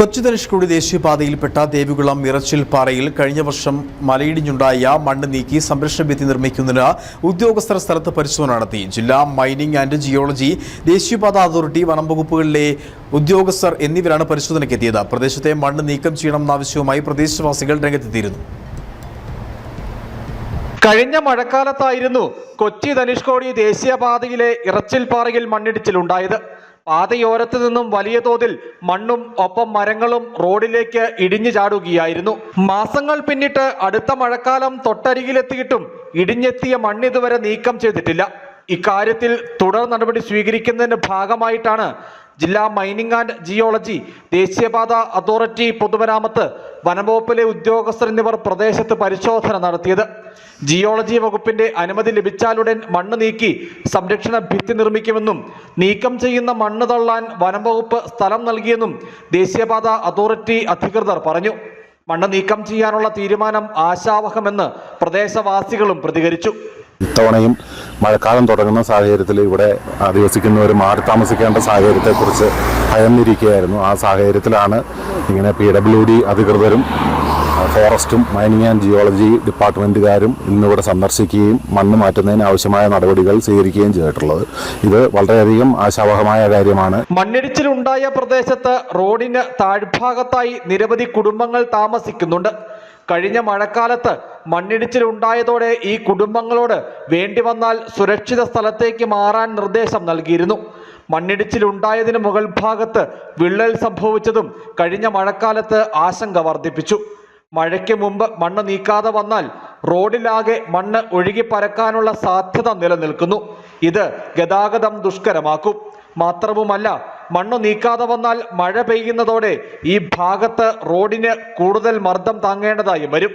കൊച്ചി ധനുഷ്കോടി ദേശീയപാതയിൽപ്പെട്ട ദേവികുളം ഇറച്ചിൽ പാറയിൽ കഴിഞ്ഞ വർഷം മലയിടിഞ്ഞുണ്ടായ മണ്ണ് നീക്കി സംരക്ഷണ ഭിത്തി നിർമ്മിക്കുന്നതിന് ഉദ്യോഗസ്ഥർ സ്ഥലത്ത് പരിശോധന നടത്തി. ജില്ലാ മൈനിംഗ് ആൻഡ് ജിയോളജി ദേശീയപാത അതോറിറ്റി വനം വകുപ്പുകളിലെ ഉദ്യോഗസ്ഥർ എന്നിവരാണ് പരിശോധനയ്ക്കെത്തിയത് പ്രദേശത്തെ മണ്ണ് നീക്കം ചെയ്യണമെന്നാവശ്യവുമായി പ്രദേശവാസികൾ രംഗത്തെത്തിയിരുന്നു. കഴിഞ്ഞ മഴക്കാലത്തായിരുന്നു കൊച്ചി ധനുഷ്കോടി ദേശീയപാതയിലെ ഇറച്ചിൽപ്പാറയിൽ മണ്ണിടിച്ചിലുണ്ടായത്. പാതയോരത്ത് നിന്നും വലിയ തോതിൽ മണ്ണും ഒപ്പം മരങ്ങളും റോഡിലേക്ക് ഇടിഞ്ഞു ചാടുകയായിരുന്നു. മാസങ്ങൾ പിന്നിട്ട് അടുത്ത മഴക്കാലം തൊട്ടരികിലെത്തിയിട്ടും ഇടിഞ്ഞെത്തിയ മണ്ണിതുവരെ നീക്കം ചെയ്തിട്ടില്ല. ഇക്കാര്യത്തിൽ തുടർ നടപടി സ്വീകരിക്കുന്നതിന്റെ ഭാഗമായിട്ടാണ് ജില്ലാ മൈനിങ് ആൻഡ് ജിയോളജി ദേശീയപാത അതോറിറ്റി പൊതുമരാമത്ത് വനംവകുപ്പിലെ ഉദ്യോഗസ്ഥർ എന്നിവർ പ്രദേശത്ത് പരിശോധന നടത്തിയത്. ജിയോളജി വകുപ്പിന്റെ അനുമതി ലഭിച്ചാലുടൻ മണ്ണ് നീക്കി സംരക്ഷണ ഭിത്തി നിർമ്മിക്കുമെന്നും നീക്കം ചെയ്യുന്ന മണ്ണ് തള്ളാൻ വനംവകുപ്പ് സ്ഥലം നൽകിയെന്നും ദേശീയപാത അതോറിറ്റി അധികൃതർ പറഞ്ഞു. മണ്ണ് നീക്കം ചെയ്യാനുള്ള തീരുമാനം ആശാവഹമെന്ന് പ്രദേശവാസികളും പ്രതികരിച്ചു. ഇത്തവണയും മഴക്കാലം തുടങ്ങുന്ന സാഹചര്യത്തിൽ ഇവിടെ അധിവസിക്കുന്നവർ മാറി താമസിക്കേണ്ട സാഹചര്യത്തെക്കുറിച്ച് ഭയന്നിരിക്കുകയായിരുന്നു. ആ സാഹചര്യത്തിലാണ് ഇങ്ങനെ പി ഡബ്ല്യു ഡി അധികൃതരും ഫോറസ്റ്റും മൈനിങ് ആൻഡ് ജിയോളജി ഡിപ്പാർട്ട്മെന്റുകാരും ഇന്നിവിടെ സന്ദർശിക്കുകയും മണ്ണ് മാറ്റുന്നതിന് ആവശ്യമായ നടപടികൾ സ്വീകരിക്കുകയും ചെയ്തിട്ടുള്ളത്. ഇത് വളരെയധികം ആശാവഹമായ കാര്യമാണ്. മണ്ണിടിച്ചിലുണ്ടായ പ്രദേശത്ത് റോഡിന് താഴ്ഭാഗത്തായി നിരവധി കുടുംബങ്ങൾ താമസിക്കുന്നുണ്ട്. കഴിഞ്ഞ മഴക്കാലത്ത് മണ്ണിടിച്ചിലുണ്ടായതോടെ ഈ കുടുംബങ്ങളോട് വേണ്ടി വന്നാൽ സുരക്ഷിത സ്ഥലത്തേക്ക് മാറാൻ നിർദ്ദേശം നൽകിയിരുന്നു. മണ്ണിടിച്ചിൽ മണ്ണിടിച്ചിലുണ്ടായതിന് മുകൾ ഭാഗത്ത് വിള്ളൽ സംഭവിച്ചതും കഴിഞ്ഞ മഴക്കാലത്ത് ആശങ്ക വർദ്ധിപ്പിച്ചു. മഴയ്ക്ക് മുമ്പ് മണ്ണ് നീക്കാതെ വന്നാൽ റോഡിലാകെ മണ്ണ് ഒഴുകി പരക്കാനുള്ള സാധ്യത നിലനിൽക്കുന്നു. ഇത് ഗതാഗതം ദുഷ്കരമാക്കും. മാത്രവുമല്ല മണ്ണ് നീക്കാതെ വന്നാൽ മഴ പെയ്യുന്നതോടെ ഈ ഭാഗത്ത് റോഡിന് കൂടുതൽ മർദ്ദം താങ്ങേണ്ടതായി വരും.